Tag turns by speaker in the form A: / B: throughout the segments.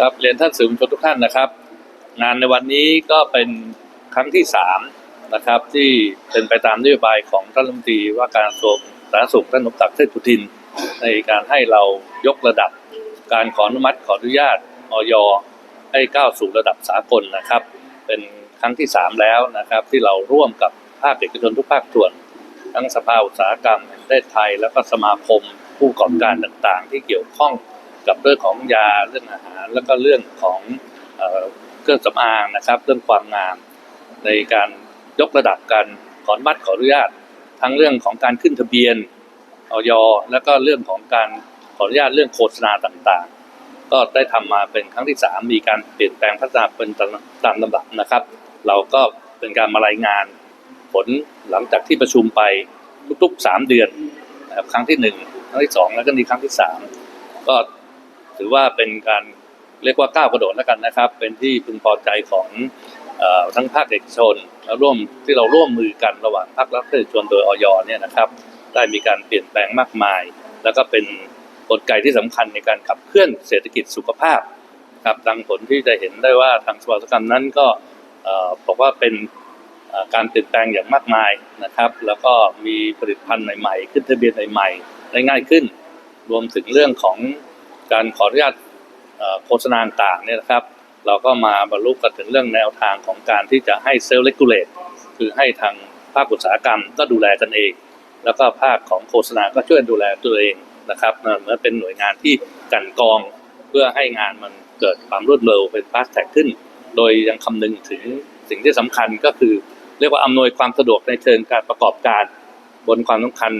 A: ครับเรียนท่านสื่อมวลชนทุกท่านนะครับ งานในวันนี้ก็เป็นครั้งที่สามนะครับ ที่เป็นไปตามนโยบายของท่านรัฐมนตรีว่าการกระทรวงสาธารณสุขท่านนพศักเทพสุทิน ในการให้เรายกระดับ การขออนุมัติขออนุญาตออยให้ก้าวสู่ระดับสากลนะครับ เป็นครั้งที่สามแล้วนะครับ ที่เราร่วมกับภาคเอกชนทุกภาคส่วน ทั้งสภาอุตสาหกรรมแห่งประเทศไทย แล้วก็สมาคมผู้ประกอบการต่างๆ ที่เกี่ยวข้อง กับเรื่องของยาเรื่องอาหาร แล้วก็เรื่องของเอเครื่องสำอางนะครับ เรื่องความงาม ในการยกระดับการขออนุมัติขออนุญาต ทั้งเรื่องของการขึ้นทะเบียนออยแล้วก็เรื่องของการขออนุญาตเรื่องโฆษณาต่างๆ ก็ได้ทำมาเป็นครั้งที่สามมีการเปลี่ยนแปลงพัฒนาเป็นตามลำดับนะครับ เราก็เป็นการมารายงานผลหลังจากที่ประชุมไปทุกๆสามเดือนนะครับครั้งที่หนึ่งครั้งที่สองแล้วก็มีครั้งที่สามก็ ถือว่าเป็นการเรียกว่าก้าวกระโดดแล้วกันนะครับ เป็นที่พึงพอใจของอทั้งภาคเอกชนแล้วร่วมที่เราร่วมมือกันระหว่างภาครัฐและเอกชนโดยออยเนี่ยนะครับ ได้มีการเปลี่ยนแปลงมากมาย แล้วก็เป็นกลไกที่สำคัญในการขับเคลื่อนเศรษฐกิจสุขภาพครับดังผลที่จะเห็นได้ว่าทางสภาอุตสาหกรรมนั้นก็บอกว่าเป็นการเปลี่ยนแปลงอย่างมากมายนะครับ แล้วก็มีผลิตภัณฑ์ใหม่ๆ ขึ้นทะเบียนใหม่ๆได้ง่ายขึ้น รวมถึงเรื่องของ การขออนุญาตโฆษณาต่างเนี่ยนะครับ เราก็มาบรรลุกันถึงเรื่องแนวทางของการที่จะให้เซลล์เลกูเลตคือให้ทางภาคอุตสาหกรรมก็ดูแลกันเอง แล้วก็ภาคของโฆษณาก็ช่วยดูแลตัวเองนะครับเหมือนเป็นหน่วยงานที่กันกองเพื่อให้งานมันเกิดความรวดเร็วเป็นฟาสแท็กขึ้น โดยยังคำนึงถึงสิ่งที่สำคัญก็คือ เรียกว่าอำนวยความสะดวกในเชิงการประกอบการ บนความสำคัญ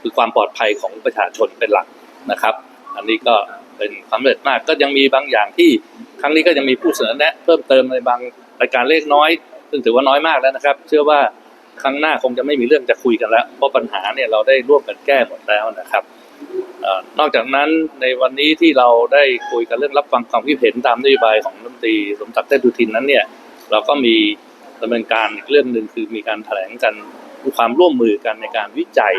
A: คือความปลอดภัยของประชาชนเป็นหลักนะครับ อันนี้ก็ เป็นความเร็จมากก็ยังมีบางอย่างที่ครั้งนี้ก็ยังมีผู้เสนอแนะ เพิ่มเติมในบางรายการเล็กน้อย ซึ่งถือว่าน้อยมากแล้วนะครับ เชื่อว่าครั้งหน้าคงจะไม่มีเรื่องจะคุยกันแล้ว เพราะปัญหาเนี่ยเราได้ร่วมกันแก้หมดแล้วนะครับอนอกจากนั้นในวันนี้ที่เราได้คุยกันเรื่องรับฟังความคิดเห็นตามนโยบายของรัฐมนตรีสมศักดิ์เทพสุทินนั้นเนี่ยเราก็มีดำเนินการอีกเรื่องหนึ่งคือมีการแถลงกันความร่วมมือกันในการวิจัย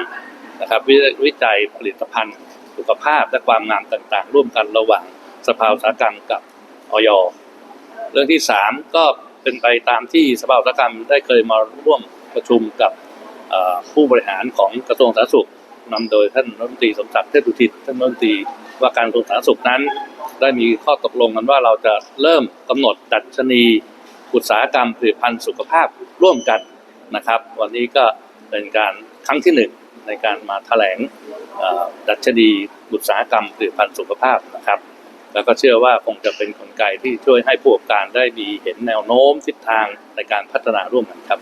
A: นะครับววิจัยผลิตภัณฑ์ สุขภาพและความงามต่างๆ ร่วมกันระหว่างสภาอุตสาหกรรมกับออยเรื่องที่สามก็เป็นไปตามที่สภาอุตสาหกรรมได้เคยมาร่วมประชุมกับผู้บริหารของกระทรวงสาธารณสุขนำโดยท่านรัฐมนตรีสมศักดิ์เทพสุทินท่านรัฐมนตรีว่าการกระทรวงสาธารณสุขนั้น ได้มีข้อตกลงกันว่าเราจะเริ่มกำหนดดัชนีอุตสาหกรรมผลิตภัณฑ์สุขภาพร่วมกันนะครับ วันนี้ก็เป็นการครั้งที่หนึ่ง ในการมาแถลงดัชนีอุตสาหกรรมผลิตภัณฑ์สุขภาพนะครับ แล้วก็เชื่อว่าคงจะเป็นกลไกที่ช่วยให้ผู้ประกอบการได้มีเห็นแนวโน้มทิศทางในการพัฒนาร่วมกันครับ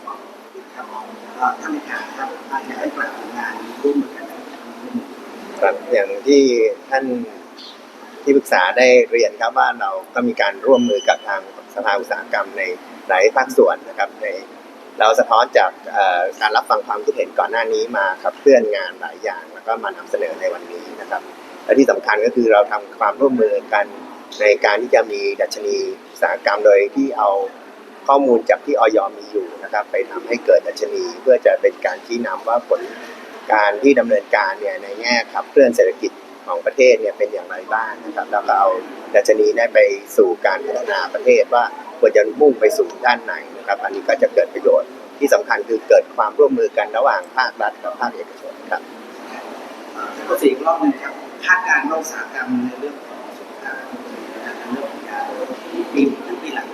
B: ท่านเลขาครับอาจจะให้กล่าวถึงงานร่วมมือกันนะครับ
C: ครับอย่างที่ท่านที่ปรึกษาได้เรียนครับว่าเราก็มีการร่วมมือกับทางสภาอุตสาหกรรมในหลายภาคส่วนนะครับใน เราสะท้อนจากการรับฟังความคิดเห็นก่อนหน้านี้มาครับเคลื่อนงานหลายอย่าง แล้วก็มานำเสนอในวันนี้นะครับ และที่สำคัญก็คือเราทำความร่วมมือกันในการที่จะมีดัชนีอุตสาหกรรมโดยที่เอาข้อมูลจากที่ออยมีอยู่นะครับ ไปทำให้เกิดดัชนีเพื่อจะเป็นการชี้นำว่าผลการที่ดำเนินการเนี่ยในแง่ขับเคลื่อนเศรษฐกิจของประเทศเนี่ยเป็นอย่างไรบ้างนะครับ แล้วก็เอาดัชนีได้ไปสู่การพัฒนาประเทศว่า ควรจะมุ่งไปสู่ด้านไหนนะครับ อันนี้ก็จะเกิดประโยชน์ที่สำคัญคือเกิดความร่วมมือกันระหว่างภาครัฐกับภาคเอกชนครับ
B: เอ่อท่านก็อีกรอบนึงครับภาคการอุตสาหกรรมในเรื่องของสุขภาพในเรื่องของยาปีนี้ทั้งปีหลัง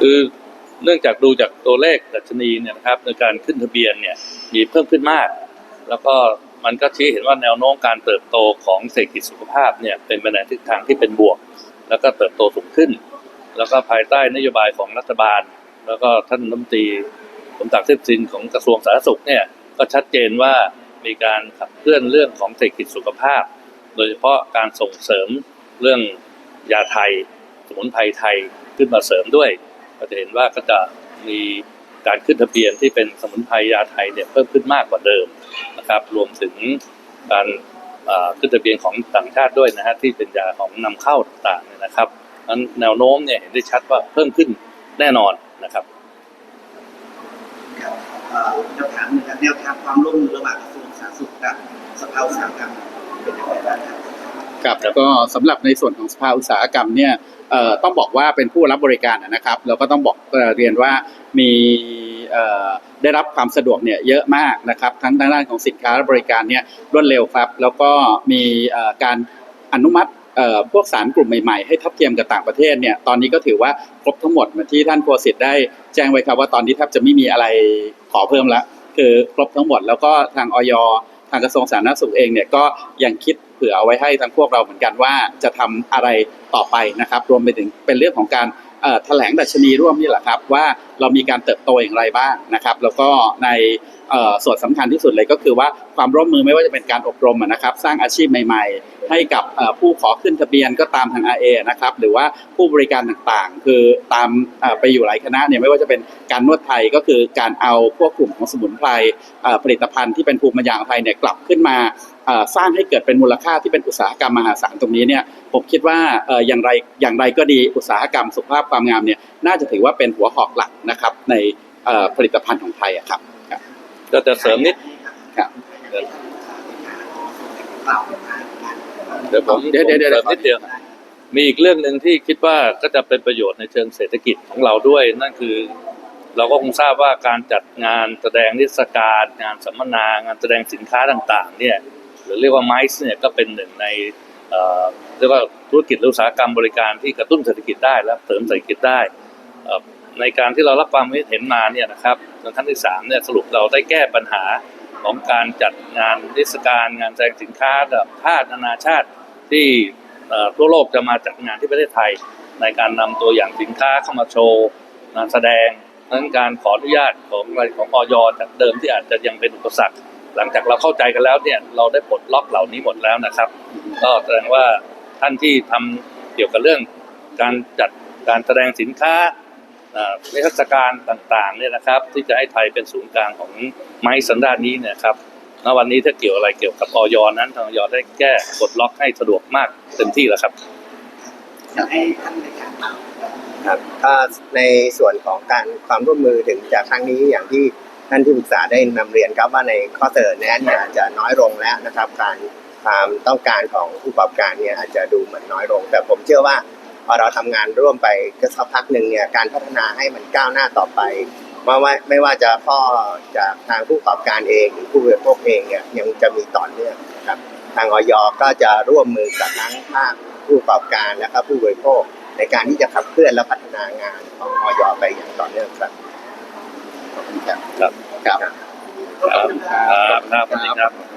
A: คือเนื่องจากดูจากตัวเลขดัชนีเนี่ยนะครับในการขึ้นทะเบียนเนี่ยมีเพิ่มขึ้นมาก แล้วก็มันก็ชี้เห็นว่าแนวโน้มการเติบโตของเศรษฐกิจสุขภาพเนี่ยเป็นไปในทิศทางที่เป็นบวก แล้วก็เติบโตสูงขึ้น แล้วก็ภายใต้นโยบายของรัฐบาล แล้วก็ท่านรัฐมนตรีสมศักดิ์เทพสินของกระทรวงสาธารณสุขเนี่ยก็ชัดเจนว่ามีการขับเคลื่อนเรื่องของเศรษฐกิจสุขภาพ โดยเฉพาะการส่งเสริมเรื่องยาไทย สมุนไพรไทยขึ้นมาเสริมด้วย ก็จะเห็นว่าก็จะมีการขึ้นทะเบียนที่เป็นสมุนไพรยาไทยเนี่ยเพิ่มขึ้นมากกว่าเดิมนะครับ รวมถึงการขึ้นทะเบียนของต่างชาติด้วยนะฮะที่เป็นยาของนำเข้าต่างๆนะครับ นั้นแนวโน้มเนี่ยเห็นได้ชัดว่าเพิ่มขึ้นแน่นอนนะครับ
B: ครับเอ่อแนวทางหนึงครับแนวทางความร่วมมือระหว่างกระทรวงสาธารณสุขกับสภาอุตสาหกรรมเป็นอย่างไรบ้างครับ
D: ครับแล้วก็สำหรับในส่วนของสภาอุตสาหกรรมเนี่ยเอ่อต้องบอกว่าเป็นผู้รับบริการนะครับแล้วก็ต้องบอกเอ่อเรียนว่ามีเอ่อได้รับความสะดวกเนี่ยเยอะมากนะครับ ทั้งทางด้านของสินค้าและบริการเนี่ยรวดเร็วครับ แล้วก็มีเอ่อการอนุมัติเอ่อ พวกสารกลุ่มใหม่ๆ ให้ทับเทียมกับต่างประเทศเนี่ยตอนนี้ก็ถือว่าครบทั้งหมดเหมือนที่ท่านโฆษิตได้แจ้งไว้ครับว่าตอนนี้แทบจะไม่มีอะไรขอเพิ่มละคือครบทั้งหมดแล้วก็ทางออยทางกระทรวงสาธารณสุขเองเนี่ยก็ยังคิดเผื่อเอาไว้ให้ทั้งพวกเราเหมือนกันว่าจะทำอะไรต่อไปนะครับ รวมไปถึงเป็นเรื่องของการแถลงดัชนีร่วมนี่แหละครับ ว่าเรามีการเติบโตอย่างไรบ้างนะครับ แล้วก็ในส่วนสำคัญที่สุดเลยก็คือว่าความร่วมมือไม่ว่าจะเป็นการอบรมนะครับ สร้างอาชีพใหม่ๆให้กับเอ่อผู้ขอขึ้นทะเบียนก็ตามทาง RA นะครับหรือว่าผู้บริการต่างๆ คือตามเอ่อไปอยู่หลายคณะเนี่ยไม่ว่าจะเป็นการนวดไทยก็คือการเอาพวกกลุ่มของสมุนไพรเอ่อผลิตภัณฑ์ที่เป็นภูมิปัญญาของไทยเนี่ยกลับขึ้นมาเอ่อสร้างให้เกิดเป็นมูลค่าที่เป็นอุตสาหกรรมมหาศาลตรงนี้เนี่ยผมคิดว่าเอ่ออย่างไรอย่างไรก็ดีอุตสาหกรรมสุขภาพความงามเนี่ยน่าจะถือว่าเป็นหัวหอกหลักนะครับในเอ่อผลิตภัณฑ์ของไทยอะครับ
A: ก็จะเสริมนิด
D: ครับ
B: เปล่าเป็นงาน
A: เดี๋ยวผม
D: เดี๋ยวเดี๋ยวเดี๋ยว
A: สริมนิดเดียวมีอีกเรื่องหนึ่งที่คิดว่าก็จะเป็นประโยชน์ในเชิงเศรษฐกิจของเราด้วย นั่นคือ เราก็คงทราบว่าการจัดงานแสดงนิทรรศการงานสัมมนางานแสดงสินค้าต่าง ๆ เนี่ยหรือเรียกว่าไมซ์เนี่ยก็เป็นหนึ่งในเอ่อเรียกว่าธุรกิจหรืออุตสาหกรรมบริการที่กระตุ้นเศรษฐกิจได้และเสริมเศรษฐกิจได้เอ่อในการที่เรารับความคิดเห็นมาเนี่ยนะครับในขั้นที่สามเนี่ยสรุปเราได้แก้ปัญหา ของการจัดงานนิทศการงานแสดงสินค้าระดับชาตินานาชาติที่ทั่วโลกจะมาจัดงานที่ประเทศไทย ในการนำตัวอย่างสินค้าเข้ามาโชว์งานแสดงนั้นการขออนุญาตของอะไรของออยจากเดิมที่อาจจะยังเป็นอุปสรรค หลังจากเราเข้าใจกันแล้วเนี่ยเราได้ปลดล็อกเหล่านี้หมดแล้วนะครับ ก็แสดงว่าท่านที่ทำเกี่ยวกับเรื่องการจัดการแสดงสินค้า นิทรรศการต่างๆเนี่ยนะครับ ที่จะให้ไทยเป็นศูนย์กลางของไม้สันดานนี้เนี่ยครับณวันนี้ถ้าเกี่ยวอะไรเกี่ยวกับออยนั้นทางออยได้แก้ปลดล็อกให้สะดวกมากเต็มที่แล้วครับ
B: อยากให้ท่านในการ
C: ครับก็ในส่วนของการความร่วมมือถึงจากครั้งนี้อย่างที่ท่านที่ปรึกษาได้นำเรียนครับว่าในข้อเสนอแนะเนี่ยอาจจะน้อยลงแล้วนะครับ การความต้องการของผู้ประกอบการเนี่ยอาจจะดูเหมือนน้อยลง แต่ผมเชื่อว่า พอเราทำงานร่วมไปก็สักพักหนึ่งเนี่ยการพัฒนาให้มันก้าวหน้าต่อไปไม่ว่าไม่ว่าจะพ่อจากทางผู้ประกอบการเองหรือผู้บริโภคเองเนี่ยยังจะมีต่อเนื่องครับทางออยก็จะร่วมมือกับทั้งภาคผู้ประกอบการและก็ผู้บริโภคในการที่จะขับเคลื่อนและพัฒนางานของออยไปอย่างต่อเนื่องครับขอบคุณครับ
A: ครับ
D: ครับ
A: ครับครับ